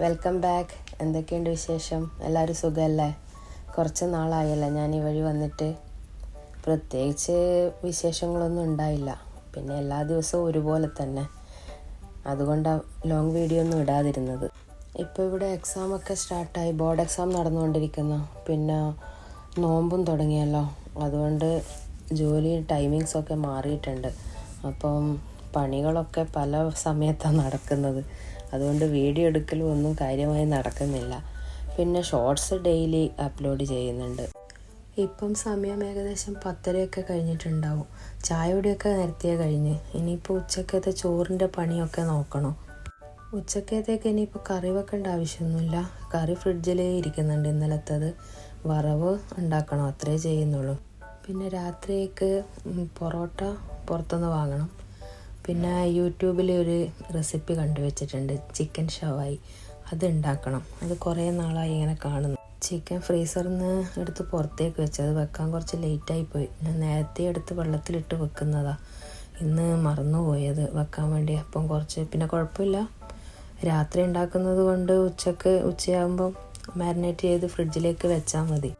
Welcome back എന്തൊക്കെയുണ്ട് വിശേഷം? എല്ലാവരും സുഖമല്ലേ കുറച്ച് നാളായല്ലേ ഞാൻ ഈ വഴി വന്നിട്ട്. പ്രത്യേകിച്ച് വിശേഷങ്ങളൊന്നും ഉണ്ടായില്ല. പിന്നെ എല്ലാ ദിവസവും ഒരുപോലെ തന്നെ. അതുകൊണ്ടാണ് ലോങ് വീഡിയോ ഒന്നും ഇടാതിരുന്നത്. ഇപ്പോൾ ഇവിടെ എക്സാമൊക്കെ സ്റ്റാർട്ടായി. ബോർഡ് എക്സാം നടന്നുകൊണ്ടിരിക്കുന്നു. പിന്നെ നോമ്പും തുടങ്ങിയല്ലോ. അതുകൊണ്ട് ജോലി ടൈമിങ്സൊക്കെ മാറിയിട്ടുണ്ട്. അപ്പം പണികളൊക്കെ പല സമയത്താണ് നടക്കുന്നത്. അതുകൊണ്ട് വീഡിയോ എടുക്കലും ഒന്നും കാര്യമായി നടക്കുന്നില്ല. പിന്നെ ഷോർട്സ് ഡെയിലി അപ്ലോഡ് ചെയ്യുന്നുണ്ട്. ഇപ്പം സമയം ഏകദേശം പത്തരയൊക്കെ കഴിഞ്ഞിട്ടുണ്ടാവും. ചായ കുടിയൊക്കെ നേരത്തെ കഴിഞ്ഞ്. ഇനിയിപ്പോൾ ഉച്ചക്കത്തെ ചോറിന്റെ പണിയൊക്കെ നോക്കണം. ഉച്ചക്കത്തേക്ക് ഇനിയിപ്പോൾ കറി വെക്കേണ്ട ആവശ്യമൊന്നുമില്ല. കറി ഫ്രിഡ്ജിലേ ഇരിക്കുന്നുണ്ട് ഇന്നലത്തത്. വറവ് ഉണ്ടാക്കണം അത്രേ ചെയ്യുന്നുള്ളൂ. പിന്നെ രാത്രിയേക്ക് പൊറോട്ട പുറത്തുനിന്ന് വാങ്ങണം. പിന്നെ യൂട്യൂബിൽ ഒരു റെസിപ്പി കണ്ടുവച്ചിട്ടുണ്ട്. ചിക്കൻ ഷവായി. അത് ഉണ്ടാക്കണം. അത് കുറേ നാളായി ഇങ്ങനെ കാണുന്നു. ചിക്കൻ ഫ്രീസറിൽ നിന്ന് എടുത്ത് പുറത്തേക്ക് വെച്ചത് വെക്കാൻ കുറച്ച് ലേറ്റായി പോയി. ഞാൻ നേരത്തെ എടുത്ത് വെള്ളത്തിലിട്ട് വെക്കുന്നതാ. ഇന്ന് മറന്നുപോയത് വെക്കാൻ വേണ്ടി. അപ്പം കുറച്ച് പിന്നെ കുഴപ്പമില്ല. രാത്രി ഉണ്ടാക്കുന്നത് കൊണ്ട് ഉച്ചയ്ക്ക് ഉച്ചയാകുമ്പം മാരിനേറ്റ് ചെയ്ത് ഫ്രിഡ്ജിലേക്ക് വെച്ചാൽ മതി.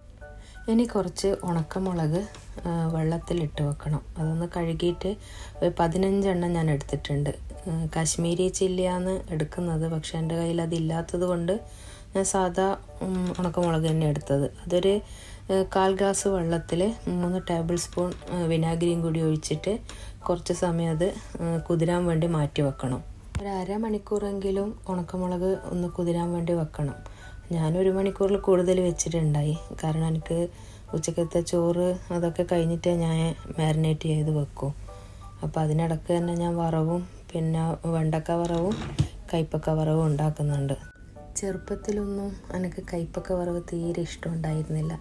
ഇനി കുറച്ച് ഉണക്കമുളക് വെള്ളത്തിലിട്ട് വെക്കണം. അതൊന്ന് കഴുകിയിട്ട് ഒരു പതിനഞ്ചെണ്ണം ഞാൻ എടുത്തിട്ടുണ്ട്. കാശ്മീരി ചില്ലിയാണ് എടുക്കുന്നത്. പക്ഷെ എന്റെ കയ്യിൽ അതില്ലാത്തത് കൊണ്ട് ഞാൻ സാധാ ഉണക്കമുളക് തന്നെ എടുത്തത്. അതൊരു കാൽ ഗ്ലാസ് വെള്ളത്തിൽ മൂന്ന് ടേബിൾ സ്പൂൺ വിനാഗിരിയും കൂടി ഒഴിച്ചിട്ട് കുറച്ച് സമയം അത് കുതിരാൻ വേണ്ടി മാറ്റി വെക്കണം. ഒരു അരമണിക്കൂറെങ്കിലും ഉണക്കമുളക് ഒന്ന് കുതിരാൻ വേണ്ടി വെക്കണം. ഞാനൊരു മണിക്കൂറിൽ കൂടുതൽ വെച്ചിട്ടുണ്ടായി. കാരണം എനിക്ക് ഉച്ചക്കത്തെ ചോറ് അതൊക്കെ കഴിഞ്ഞിട്ടേ ഞാൻ മാരിനേറ്റ് ചെയ്ത് വെക്കും. അപ്പോൾ അതിനിടക്ക് തന്നെ ഞാൻ വറവും പിന്നെ വെണ്ടക്ക വറവും കയ്പ്പക്ക വറവും ഉണ്ടാക്കുന്നുണ്ട്. ചെറുപ്പത്തിലൊന്നും എനിക്ക് കയ്പ്പക്ക വറവ് തീരെ ഇഷ്ടമുണ്ടായിരുന്നില്ല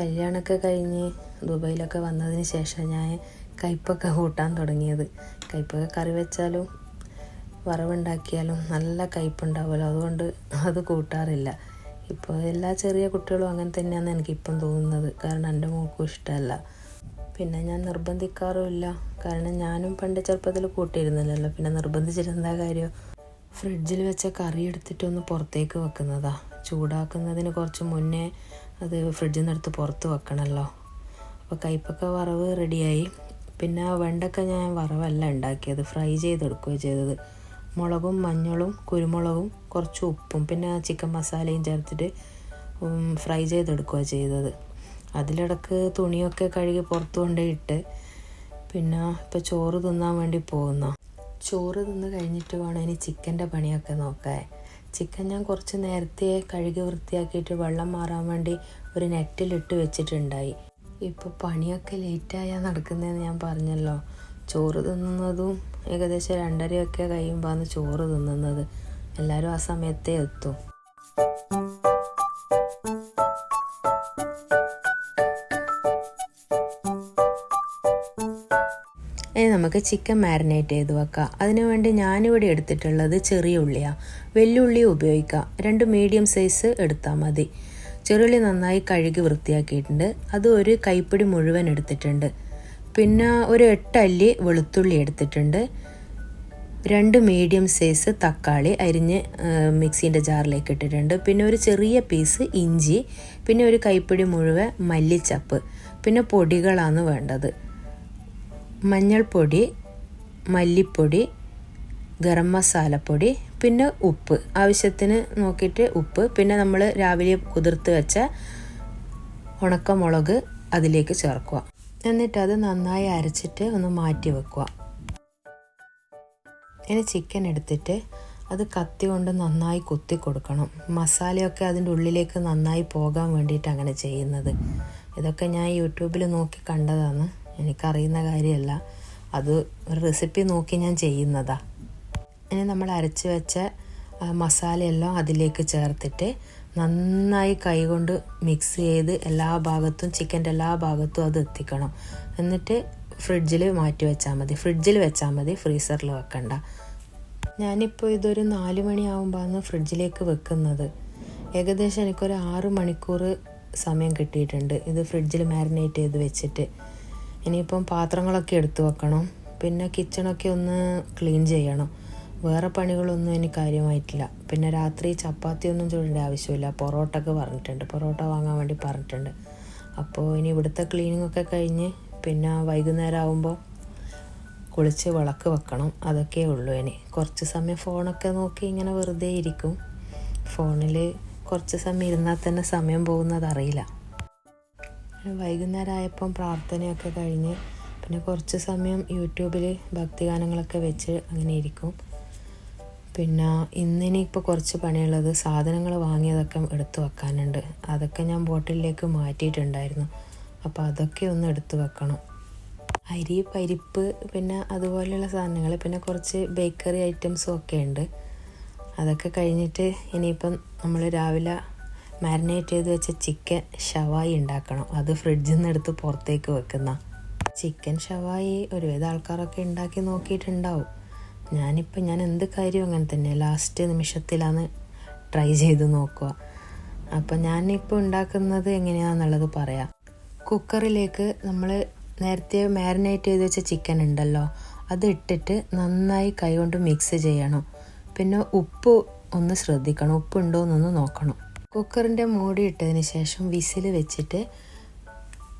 കല്യാണമൊക്കെ കഴിഞ്ഞ് ദുബൈയിലൊക്കെ വന്നതിന് ശേഷം ഞാൻ കയ്പ്പൊക്കെ കൂട്ടാൻ തുടങ്ങിയത്. കയ്പ്പൊക്കെ കറി വെച്ചാലും വറവുണ്ടാക്കിയാലും നല്ല കയ്പുണ്ടാവുമല്ലോ. അതുകൊണ്ട് അത് കൂട്ടാറില്ല. ഇപ്പോൾ എല്ലാ ചെറിയ കുട്ടികളും അങ്ങനെ തന്നെയാണ് എനിക്കിപ്പം തോന്നുന്നത്. കാരണം എന്റെ മോൾക്കും ഇഷ്ടമല്ല. പിന്നെ ഞാൻ നിർബന്ധിക്കാറുമില്ല. കാരണം ഞാനും പണ്ട് ചെറുപ്പത്തിൽ കൂട്ടിയിരുന്നില്ലല്ലോ. പിന്നെ നിർബന്ധിച്ചിട്ട് എന്താ കാര്യം? ഫ്രിഡ്ജിൽ വെച്ച കറി എടുത്തിട്ടൊന്ന് പുറത്തേക്ക് വെക്കുന്നതാ. ചൂടാക്കുന്നതിന് കുറച്ച് മുന്നേ അത് ഫ്രിഡ്ജിൽ നിന്ന് എടുത്ത് പുറത്ത് വെക്കണമല്ലോ. അപ്പോൾ കയ്പക്ക വറവ് റെഡിയായി പിന്നെ വെണ്ടക്ക ഞാൻ വറവല്ല ഉണ്ടാക്കിയത്. ഫ്രൈ ചെയ്തെടുക്കുകയോ ചെയ്തത്. മുളകും മഞ്ഞളും കുരുമുളകും കുറച്ച് ഉപ്പും പിന്നെ ചിക്കൻ മസാലയും ചേർത്തിട്ട് ഫ്രൈ ചെയ്തെടുക്കുകയാണ് ചെയ്തത്. അതിലിടക്ക് തുണിയൊക്കെ കഴുകി പുറത്തു കൊണ്ടേയിട്ട് പിന്നെ ഇപ്പോൾ ചോറ് തിന്നാൻ വേണ്ടി പോകുന്ന. ചോറ് തിന്ന് കഴിഞ്ഞിട്ട് വേണം ഇനി ചിക്കന്റെ പണിയൊക്കെ നോക്കാൻ. ചിക്കൻ ഞാൻ കുറച്ച് നേരത്തെ കഴുകി വൃത്തിയാക്കിയിട്ട് വെള്ളം മാറാൻ വേണ്ടി ഒരു നെറ്റിലിട്ട് വെച്ചിട്ടുണ്ടായി. ഇപ്പോൾ പണിയൊക്കെ ലേറ്റായാൽ നടക്കുന്നതെന്ന് ഞാൻ പറഞ്ഞല്ലോ. ചോറ് തിന്നുന്നതും ഏകദേശം രണ്ടരയൊക്കെ കഴിയുമ്പോഴാണ് ചോറ് തിന്നുന്നത്. എല്ലാവരും ആ സമയത്തേ എത്തും. ഇനി നമുക്ക് ചിക്കൻ മാരിനേറ്റ് ചെയ്ത് വെക്കാം. അതിനുവേണ്ടി ഞാനിവിടെ എടുത്തിട്ടുള്ളത് ചെറിയ ഉള്ളിയാണ് വെല്ലുള്ളി ഉപയോഗിക്കാം. രണ്ട് മീഡിയം സൈസ് എടുത്താൽ മതി. ചെറുള്ളി നന്നായി കഴുകി വൃത്തിയാക്കിയിട്ടുണ്ട്. അത് ഒരു കൈപ്പിടി മുഴുവൻ എടുത്തിട്ടുണ്ട്. പിന്നെ ഒരു എട്ടല്ലി വെളുത്തുള്ളി എടുത്തിട്ടുണ്ട്. രണ്ട് മീഡിയം സൈസ് തക്കാളി അരിഞ്ഞ് മിക്സീന്റെ ജാറിലേക്ക് ഇട്ടിട്ടുണ്ട്. പിന്നെ ഒരു ചെറിയ പീസ് ഇഞ്ചി പിന്നെ ഒരു കൈപ്പിടി മുഴുവൻ മല്ലിച്ചപ്പ്. പിന്നെ പൊടികളാണ് വേണ്ടത്. മഞ്ഞൾപ്പൊടി മല്ലിപ്പൊടി ഗരം മസാലപ്പൊടി പിന്നെ ഉപ്പ്. ആവശ്യത്തിന് നോക്കിയിട്ട് ഉപ്പ്. പിന്നെ നമ്മൾ രാവിലെ കുതിർത്ത് വെച്ച ഉണക്കമുളക് അതിലേക്ക് ചേർക്കുക. എന്നിട്ട് അത് നന്നായി അരച്ചിട്ട് ഒന്ന് മാറ്റി വെക്കുക. ഇനി ചിക്കൻ എടുത്തിട്ട് അത് കത്തി കൊണ്ട് നന്നായി കുത്തി കൊടുക്കണം. മസാലയൊക്കെ അതിന്റെ ഉള്ളിലേക്ക് നന്നായി പോകാൻ വേണ്ടിയിട്ട് അങ്ങനെ ചെയ്യുന്നത്. ഇതൊക്കെ ഞാൻ യൂട്യൂബിൽ നോക്കി കണ്ടതാണ്. എനിക്കറിയുന്ന കാര്യമല്ല. അത് ഒരു റെസിപ്പി നോക്കി ഞാൻ ചെയ്യുന്നതാണ് ഇനി നമ്മൾ അരച്ച് വെച്ച മസാലയെല്ലാം അതിലേക്ക് ചേർത്തിട്ട് നന്നായി കൈകൊണ്ട് മിക്സ് ചെയ്ത് എല്ലാ ഭാഗത്തും ചിക്കന്റെ എല്ലാ ഭാഗത്തും അത് എത്തിക്കണം. എന്നിട്ട് ഫ്രിഡ്ജിൽ മാറ്റി വെച്ചാൽ മതി. ഫ്രിഡ്ജിൽ വെച്ചാൽ മതി. ഫ്രീസറിൽ വെക്കണ്ട. ഞാനിപ്പോൾ ഇതൊരു നാല് മണിയാകുമ്പോഴാണ് ഫ്രിഡ്ജിലേക്ക് വെക്കുന്നത്. ഏകദേശം എനിക്കൊരു ആറ് മണിക്കൂർ സമയം കിട്ടിയിട്ടുണ്ട് ഇത് ഫ്രിഡ്ജിൽ മാരിനേറ്റ് ചെയ്ത് വെച്ചിട്ട്. ഇനിയിപ്പം പാത്രങ്ങളൊക്കെ എടുത്തു വെക്കണം. പിന്നെ കിച്ചണൊക്കെ ഒന്ന് ക്ലീൻ ചെയ്യണം. വേറെ പണികളൊന്നും എനിക്ക് കാര്യമായിട്ടില്ല. പിന്നെ രാത്രി ചപ്പാത്തി ഒന്നും ചൂടേണ്ട ആവശ്യമില്ല. പൊറോട്ട ഒക്കെ പറഞ്ഞിട്ടുണ്ട്. പൊറോട്ട വാങ്ങാൻ വേണ്ടി പറഞ്ഞിട്ടുണ്ട്. അപ്പോൾ ഇനി ഇവിടുത്തെ ക്ലീനിങ് ഒക്കെ കഴിഞ്ഞ് പിന്നെ വൈകുന്നേരം ആകുമ്പോൾ കുളിച്ച് വിളക്ക് വെക്കണം. അതൊക്കെ ഉള്ളൂ ഇനി. കുറച്ച് സമയം ഫോണൊക്കെ നോക്കി ഇങ്ങനെ വെറുതെ ഇരിക്കും. ഫോണിൽ കുറച്ച് സമയം ഇരുന്നാൽ തന്നെ സമയം പോകുന്നത് അറിയില്ല. വൈകുന്നേരം ആയപ്പം പ്രാർത്ഥനയൊക്കെ കഴിഞ്ഞ് പിന്നെ കുറച്ച് സമയം യൂട്യൂബിൽ ഭക്തിഗാനങ്ങളൊക്കെ വെച്ച് അങ്ങനെ ഇരിക്കും. പിന്നെ ഇന്നിനിപ്പോൾ കുറച്ച് പണിയുള്ളത് സാധനങ്ങൾ വാങ്ങിയതൊക്കെ എടുത്തു വെക്കാനുണ്ട്. അതൊക്കെ ഞാൻ ബോട്ടിലേക്ക് മാറ്റിയിട്ടുണ്ടായിരുന്നു. അപ്പോൾ അതൊക്കെ ഒന്ന് എടുത്തു വെക്കണം. അരി പരിപ്പ് പിന്നെ അതുപോലെയുള്ള സാധനങ്ങൾ പിന്നെ കുറച്ച് ബേക്കറി ഐറ്റംസും ഒക്കെ ഉണ്ട്. അതൊക്കെ കഴിഞ്ഞിട്ട് ഇനിയിപ്പം നമ്മൾ രാവിലെ മാരിനേറ്റ് ചെയ്ത് വെച്ച ചിക്കൻ ഷവായി ഉണ്ടാക്കണം. അത് ഫ്രിഡ്ജിൽ നിന്ന് എടുത്ത് പുറത്തേക്ക് വെക്കുന്ന. ചിക്കൻ ഷവായി ഒരുവിധ ആൾക്കാരൊക്കെ ഉണ്ടാക്കി നോക്കിയിട്ടുണ്ടാവും. ഞാനിപ്പോൾ ഞാൻ എന്ത് കാര്യവും അങ്ങനെ തന്നെ. ലാസ്റ്റ് നിമിഷത്തിലാണ് ട്രൈ ചെയ്ത് നോക്കുക അപ്പം ഞാനിപ്പോൾ ഉണ്ടാക്കുന്നത് എങ്ങനെയാണെന്നുള്ളത് പറയാം. കുക്കറിലേക്ക് നമ്മൾ നേരത്തെ മാരിനേറ്റ് ചെയ്ത് വെച്ച ചിക്കൻ ഉണ്ടല്ലോ അത് ഇട്ടിട്ട് നന്നായി കൈകൊണ്ട് മിക്സ് ചെയ്യണം. പിന്നെ ഉപ്പ് ഒന്ന് ശ്രദ്ധിക്കണം ഉപ്പ് ഉണ്ടോ എന്നൊന്ന് നോക്കണം. കുക്കറിന്റെ മൂടി ഇട്ടതിന് ശേഷം വിസിൽ വെച്ചിട്ട്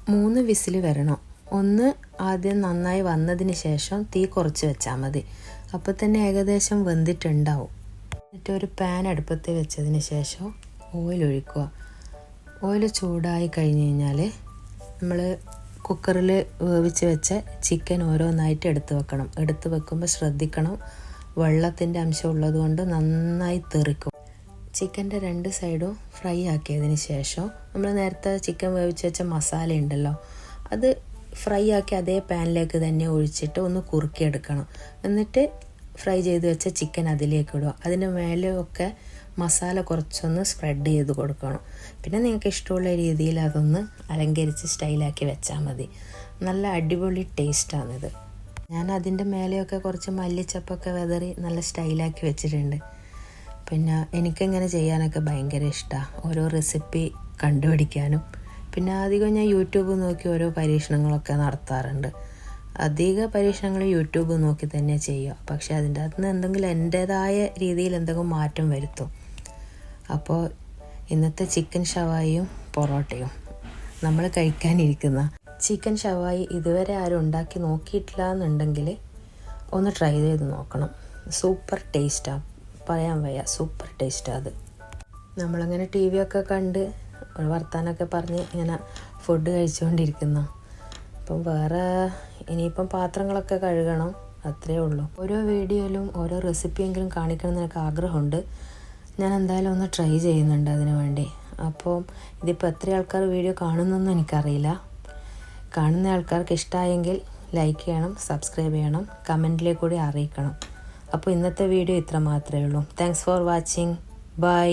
മൂന്ന് വിസിൽ വരണം. ഒന്ന് ആദ്യം നന്നായി വന്നതിന് ശേഷം തീ കുറച്ച് വെച്ചാൽ മതി. അപ്പോൾ തന്നെ ഏകദേശം വെന്തിട്ടുണ്ടാവും. എന്നിട്ട് ഒരു പാൻ അടുപ്പത്ത് വെച്ചതിന് ശേഷം ഓയിൽ ഒഴിക്കുക. ഓയിൽ ചൂടായി കഴിഞ്ഞ് കഴിഞ്ഞാൽ നമ്മൾ കുക്കറിൽ വേവിച്ച് വെച്ച ചിക്കൻ ഓരോന്നായിട്ട് എടുത്ത് വെക്കണം. എടുത്ത് വെക്കുമ്പോൾ ശ്രദ്ധിക്കണം. വെള്ളത്തിന്റെ അംശം ഉള്ളതുകൊണ്ട് നന്നായി തെറിക്കും. ചിക്കന്റെ രണ്ട് സൈഡും ഫ്രൈ ആക്കിയതിന് ശേഷം നമ്മൾ നേരത്തെ ചിക്കൻ വേവിച്ച് വെച്ച മസാല ഉണ്ടല്ലോ അത് ഫ്രൈ ആക്കി അതേ പാനിലേക്ക് തന്നെ ഒഴിച്ചിട്ട് ഒന്ന് കുറുക്കിയെടുക്കണം. എന്നിട്ട് ഫ്രൈ ചെയ്ത് വെച്ച ചിക്കൻ അതിലേക്ക് ഇടുക. അതിന് മേലെയൊക്കെ മസാല കുറച്ചൊന്ന് സ്പ്രെഡ് ചെയ്ത് കൊടുക്കണം. പിന്നെ നിങ്ങൾക്ക് ഇഷ്ടമുള്ള രീതിയിൽ അതൊന്ന് അലങ്കരിച്ച് സ്റ്റൈലാക്കി വെച്ചാൽ മതി. നല്ല അടിപൊളി ടേസ്റ്റാണിത് ഞാൻ അതിന്റെ മേലെയൊക്കെ കുറച്ച് മല്ലിച്ചപ്പൊക്കെ വെതറി നല്ല സ്റ്റൈലാക്കി വെച്ചിട്ടുണ്ട്. പിന്നെ എനിക്കിങ്ങനെ ചെയ്യാനൊക്കെ ഭയങ്കര ഇഷ്ടമാണ് ഓരോ റെസിപ്പി കണ്ടുപിടിക്കാനും. പിന്നെ അധികം ഞാൻ യൂട്യൂബ് നോക്കി ഓരോ പരീക്ഷണങ്ങളൊക്കെ നടത്താറുണ്ട്. അധിക പരീക്ഷണങ്ങൾ യൂട്യൂബ് നോക്കി തന്നെ ചെയ്യുക. പക്ഷേ അതിന്റെ അകത്ത് നിന്ന് എന്തെങ്കിലും എന്റേതായ രീതിയിൽ എന്തെങ്കിലും മാറ്റം വരുത്തും. അപ്പോൾ ഇന്നത്തെ ചിക്കൻ ഷവായിയും പൊറോട്ടയും നമ്മൾ കഴിക്കാനിരിക്കുന്ന ചിക്കൻ ഷവായി ഇതുവരെ ആരും ഉണ്ടാക്കി നോക്കിയിട്ടില്ല എന്നുണ്ടെങ്കിൽ ഒന്ന് ട്രൈ ചെയ്ത് നോക്കണം. സൂപ്പർ ടേസ്റ്റാണ് പറയാൻ വയ്യ. സൂപ്പർ ടേസ്റ്റാണ് അത്. നമ്മളങ്ങനെ ടി വി ഒക്കെ കണ്ട് ഒരു വർത്താനൊക്കെ പറഞ്ഞ് ഇങ്ങനെ ഫുഡ് കഴിച്ചുകൊണ്ടിരിക്കുന്ന അപ്പം വേറെ ഇനിയിപ്പം പാത്രങ്ങളൊക്കെ കഴുകണം അത്രേ ഉള്ളൂ. ഓരോ വീഡിയോയിലും ഓരോ റെസിപ്പിയെങ്കിലും കാണിക്കണം എന്നൊക്കെ ആഗ്രഹമുണ്ട്. ഞാൻ എന്തായാലും ഒന്ന് ട്രൈ ചെയ്യുന്നുണ്ട് അതിന് വേണ്ടി. അപ്പോൾ ഇതിപ്പോൾ എത്ര ആൾക്കാർ വീഡിയോ കാണുന്നൊന്നും എനിക്കറിയില്ല. കാണുന്ന ആൾക്കാർക്ക് ഇഷ്ടമായെങ്കിൽ ലൈക്ക് ചെയ്യണം സബ്സ്ക്രൈബ് ചെയ്യണം കമന്റിലേക്ക് കൂടി അറിയിക്കണം. അപ്പോൾ ഇന്നത്തെ വീഡിയോ ഇത്ര മാത്രമേ ഉള്ളൂ. Thanks for watching bye